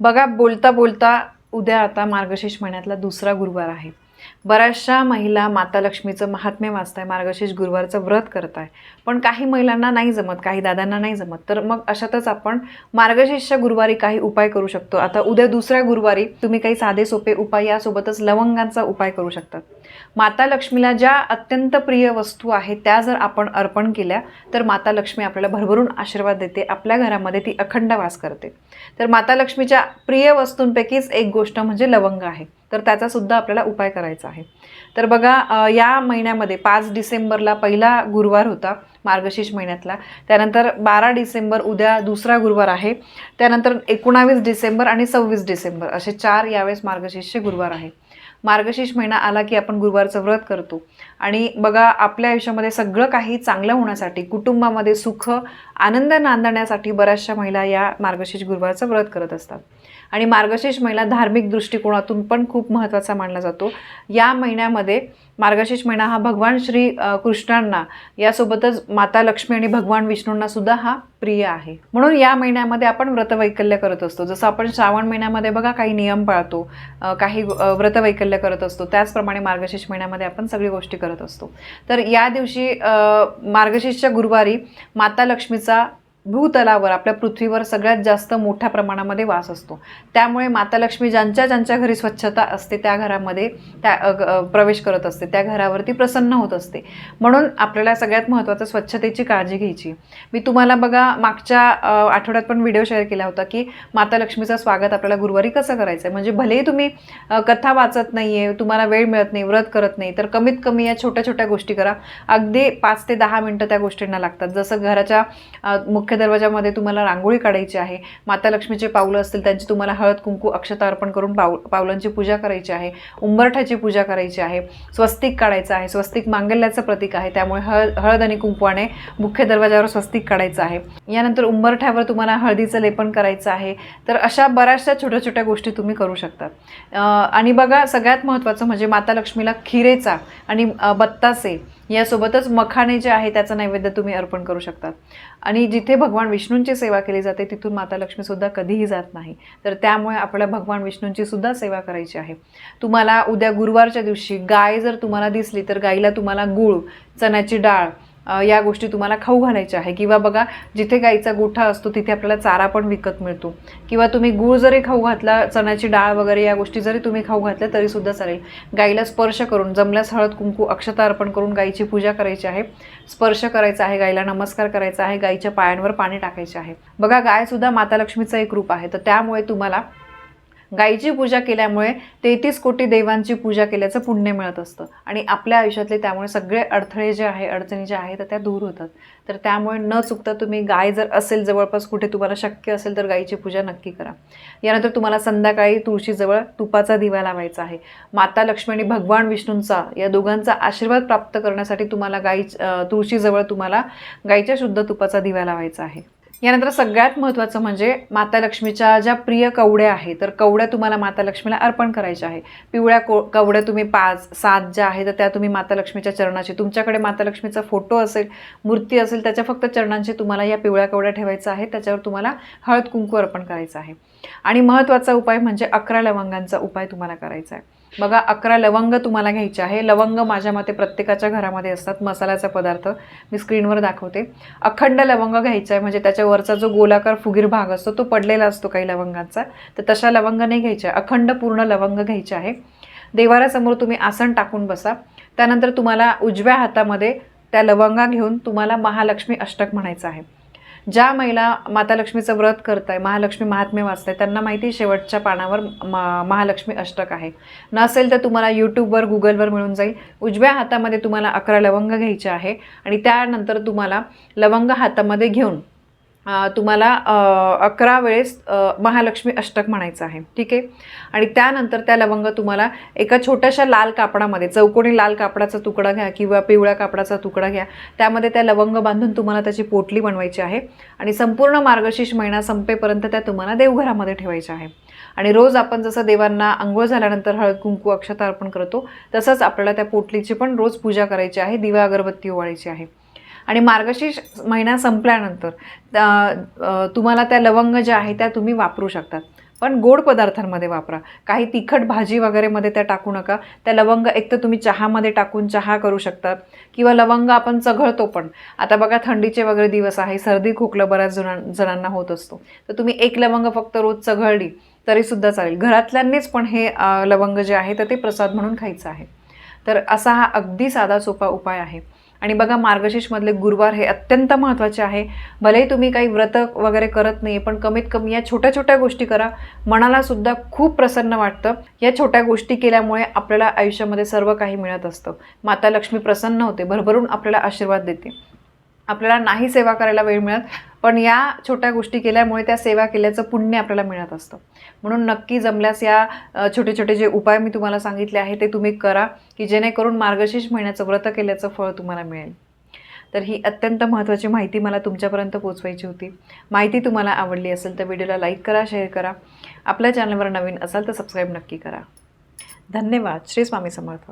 बघा बोलता बोलता उद्या आता मार्गशीर्ष महिन्यातला दुसरा गुरुवार आहे. बऱ्याचशा महिला माता लक्ष्मीचं महात्म्य वाचताय मार्गशीर्ष गुरुवारचं व्रत करताय. पण काही महिलांना नाही जमत काही दादांना नाही जमत. तर मग अशातच आपण मार्गशीर्षच्या गुरुवारी काही उपाय करू शकतो. आता उद्या दुसऱ्या गुरुवारी तुम्ही काही साधे सोपे उपाय यासोबतच लवंगांचा उपाय करू शकतात. माता लक्ष्मीला ज्या अत्यंत प्रिय वस्तू आहेत त्या जर आपण अर्पण केल्या तर माता लक्ष्मी आपल्याला भरभरून आशीर्वाद देते आपल्या घरामध्ये ती अखंड वास करते. तर माता लक्ष्मीच्या प्रिय वस्तूंपैकीच एक गोष्ट म्हणजे लवंग आहे. तर त्याचासुद्धा आपल्याला उपाय करायचा आहे. तर बघा या महिन्यामध्ये पाच डिसेंबरला पहिला गुरुवार होता मार्गशीर्ष महिन्यातला. त्यानंतर बारा डिसेंबर उद्या दुसरा गुरुवार आहे. त्यानंतर एकोणावीस डिसेंबर आणि सव्वीस डिसेंबर असे चार यावेळेस मार्गशीर्ष गुरुवार आहे. मार्गशीर्ष महिना आला की आपण गुरुवारचं व्रत करतो. आणि बघा आपल्या आयुष्यामध्ये सगळं काही चांगलं होण्यासाठी कुटुंबामध्ये सुख आनंद नांदण्यासाठी बऱ्याचशा महिला या मार्गशीर्ष गुरुवारचं व्रत करत असतात. आणि मार्गशीर्ष महिला धार्मिक दृष्टिकोनातून पण खूप महत्त्वाचा मानला जातो. या महिन्यामध्ये मार्गशीर्ष महिना हा भगवान श्री कृष्णांना यासोबतच माता लक्ष्मी आणि भगवान विष्णूंना सुद्धा हा प्रिय आहे. म्हणून या महिन्यामध्ये आपण व्रतवैकल्य करत असतो. जसं आपण श्रावण महिन्यामध्ये बघा काही नियम पाळतो काही व्रतवैकल्य करत असतो. त्याचप्रमाणे मार्गशीर्ष महिन्यामध्ये आपण सगळी गोष्टी करत असतो. तर या दिवशी मार्गशीर्षच्या गुरुवारी माता लक्ष्मीचा भूतलावर आपल्या पृथ्वीवर सगळ्यात जास्त मोठ्या प्रमाणामध्ये वास असतो. त्यामुळे माता लक्ष्मी ज्यांच्या ज्यांच्या घरी स्वच्छता असते त्या घरामध्ये त्या प्रवेश करत असते. त्या घरावरती प्रसन्न होत असते. म्हणून आपल्याला सगळ्यात महत्त्वाचं स्वच्छतेची काळजी घ्यायची. मी तुम्हाला बघा मागच्या आठवड्यात पण व्हिडिओ शेअर केला होता की माता लक्ष्मीचं स्वागत आपल्याला गुरुवारी कसं करायचं आहे म्हणजे भलेही तुम्ही कथा वाचत नाही आहे तुम्हाला वेळ मिळत नाही व्रत करत नाही तर कमीत कमी या छोट्या छोट्या गोष्टी करा. अगदी पाच ते दहा मिनटं त्या गोष्टींना लागतात. जसं घराच्या मुख्य मुख्य दरवाजामध्ये तुम्हाला रांगोळी काढायची आहे माता लक्ष्मीचे पावलं असतील त्यांची तुम्हाला हळद कुंकू अक्षता अर्पण करून पाव पावलांची पूजा करायची आहे उंबरठ्याची पूजा करायची आहे स्वस्तिक काढायचं आहे स्वस्तिक मांगल्याचं प्रतीक आहे त्यामुळे हळद हळद आणि कुंकवाने मुख्य दरवाजावर स्वस्तिक काढायचं आहे. यानंतर उंबरठ्यावर तुम्हाला हळदीचं लेपन करायचं आहे तर अशा बऱ्याचशा छोट्या छोट्या गोष्टी तुम्ही करू शकतात आणि बघा सगळ्यात महत्त्वाचं म्हणजे माता लक्ष्मीला खिरेचा आणि बत्तासे यासोबतच मखाणे जे आहे त्याचं नैवेद्य तुम्ही अर्पण करू शकतात आणि जिथे भगवान विष्णूंची सेवा केली जाते तिथून माता लक्ष्मीसुद्धा कधीही जात नाही. तर त्यामुळे आपल्याला भगवान विष्णूंची सुद्धा सेवा करायची आहे. तुम्हाला उद्या गुरुवारच्या दिवशी गाय जर तुम्हाला दिसली तर गाईला तुम्हाला गूळ चण्याची डाळ या गोष्टी तुम्हाला खाऊ घालायच्या आहे. किंवा बघा जिथे गाईचा गोठा असतो तिथे आपल्याला चारा पण विकत मिळतो. किंवा तुम्ही गूळ जरी खाऊ घातला चण्याची डाळ वगैरे या गोष्टी जरी तुम्ही खाऊ घातल्या तरी सुद्धा चालेल. गाईला स्पर्श करून जमल्यास हळद कुंकू अक्षता अर्पण करून गाईची पूजा करायची आहे. स्पर्श करायचा आहे गाईला नमस्कार करायचा आहे गाईच्या पायांवर पाणी टाकायचे आहे. बघा गाय सुद्धा माता लक्ष्मीचं एक रूप आहे. तर त्यामुळे तुम्हाला गायीची पूजा केल्यामुळे तेहतीस कोटी देवांची पूजा केल्याचं पुण्य मिळत असतं. आणि आपल्या आयुष्यातले त्यामुळे सगळे अडथळे जे आहे अडचणी ज्या आहेत तर त्या दूर होतात. तर त्यामुळे न चुकता तुम्ही गाय जर असेल जवळपास कुठे तुम्हाला शक्य असेल तर गायीची पूजा नक्की करा. यानंतर तुम्हाला संध्याकाळी तुळशीजवळ तुपाचा दिवा लावायचा आहे. माता लक्ष्मी आणि भगवान विष्णूंचा या दोघांचा आशीर्वाद प्राप्त करण्यासाठी तुम्हाला गाई तुळशीजवळ तुम्हाला गाईच्या शुद्ध तुपाचा दिवा लावायचा आहे. यानंतर सगळ्यात महत्त्वाचं म्हणजे माता लक्ष्मीच्या ज्या प्रिय कवड्या आहेत तर कवड्या तुम्हाला माता लक्ष्मीला अर्पण करायच्या आहे पिवळ्या को कवड्या तुम्ही पाच सात ज्या आहेत तर त्या तुम्ही माता लक्ष्मीच्या चरणाची तुमच्याकडे माता लक्ष्मीचा फोटो असेल मूर्ती असेल त्याच्या फक्त चरणांची तुम्हाला या पिवळ्या कवड्या ठेवायचं आहे त्याच्यावर तुम्हाला हळद कुंकू अर्पण करायचं आहे. आणि महत्त्वाचा उपाय म्हणजे अकरा लवंगांचा उपाय तुम्हाला करायचा आहे. बघा अकरा लवंग तुम्हाला घ्यायचे आहे. लवंग माझ्या मते प्रत्येकाच्या घरामध्ये असतात मसाल्याचा पदार्थ. मी स्क्रीनवर दाखवते. अखंड लवंग घ्यायचा आहे म्हणजे त्याच्यावरचा जो गोलाकार फुगीर भाग असतो तो पडलेला असतो काही लवंगांचा. तर तशा लवंग नाही घ्यायच्या. अखंड पूर्ण लवंग घ्यायचे आहे. देवाऱ्यासमोर तुम्ही आसन टाकून बसा. त्यानंतर तुम्हाला उजव्या हातामध्ये त्या लवंगा घेऊन तुम्हाला महालक्ष्मी अष्टक म्हणायचं आहे. ज्या महिला माता लक्ष्मीचं व्रत आहे महालक्ष्मी महात्म्य वाचत आहे त्यांना माहिती आहे शेवटच्या पानावर मा महालक्ष्मी अष्टक आहे. नसेल तर तुम्हाला यूट्यूबवर गुगलवर मिळून जाईल. उजव्या हातामध्ये तुम्हाला अकरा लवंग घ्यायचे आहे आणि त्यानंतर तुम्हाला लवंग हातामध्ये घेऊन तुम्हाला अकरा वेळेस महालक्ष्मी अष्टक म्हणायचं आहे. ठीक आहे? आणि त्यानंतर त्या लवंग तुम्हाला एका छोट्याशा लाल कापडामध्ये चौकोनी लाल कापडाचा तुकडा घ्या किंवा पिवळ्या कापडाचा तुकडा घ्या. त्यामध्ये त्या लवंग बांधून तुम्हाला त्याची पोटली बनवायची आहे. आणि संपूर्ण मार्गशीर्ष महिना संपेपर्यंत त्या तुम्हाला देवघरामध्ये ठेवायच्या आहे. आणि रोज आपण जसं देवांना आंघोळ झाल्यानंतर हळद कुंकू अक्षता अर्पण करतो तसंच आपल्याला त्या पोटलीची पण रोज पूजा करायची आहे. दिवा अगरबत्ती ओवाळायची आहे. आणि मार्गशीर्ष महिना संपल्यानंतर तुम्हाला त्या लवंग ज्या आहेत त्या तुम्ही वापरू शकतात पण गोड पदार्थांमध्ये वापरा. काही तिखट भाजी वगैरेमध्ये त्या टाकू नका. त्या लवंग एक तर तुम्ही चहामध्ये टाकून चहा करू शकतात. किंवा लवंग आपण चघळतो पण. आता बघा थंडीचे वगैरे दिवस आहे. सर्दी खोकलं बऱ्याच जणां जणांना होत असतो. तर तुम्ही एक लवंग फक्त रोज चघळली तरीसुद्धा चालेल. घरातल्यांनीच पण हे लवंग जे आहे तर ते प्रसाद म्हणून खायचं आहे. तर असा हा अगदी साधा सोपा उपाय आहे. आणि बघा मार्गशीर्षमधले गुरुवार हे अत्यंत महत्त्वाचे आहे. भलेही तुम्ही काही व्रत वगैरे करत नाही पण कमीत कमी या छोट्या छोट्या गोष्टी करा. मनाला सुद्धा खूप प्रसन्न वाटतं. या छोट्या गोष्टी केल्यामुळे आपल्याला आयुष्यामध्ये सर्व काही मिळत असतं. माता लक्ष्मी प्रसन्न होते भरभरून आपल्याला आशीर्वाद देते. आपल्याला नाही सेवा करायला वेळ मिळत पण या छोट्या गोष्टी केल्यामुळे त्या सेवा केल्याचं पुण्य आपल्याला मिळत असतं. म्हणून नक्की जमल्यास या छोटे छोटे जे उपाय मी तुम्हाला सांगितले आहे ते तुम्ही करा की जेणेकरून मार्गशीर्ष महिन्याचं व्रत केल्याचं फळ तुम्हाला मिळेल. तर ही अत्यंत महत्त्वाची माहिती मला तुमच्यापर्यंत पोचवायची होती. माहिती तुम्हाला आवडली असेल तर व्हिडिओला लाईक करा शेअर करा. आपल्या चॅनलवर नवीन असाल तर सबस्क्राईब नक्की करा. धन्यवाद. श्री स्वामी समर्थ.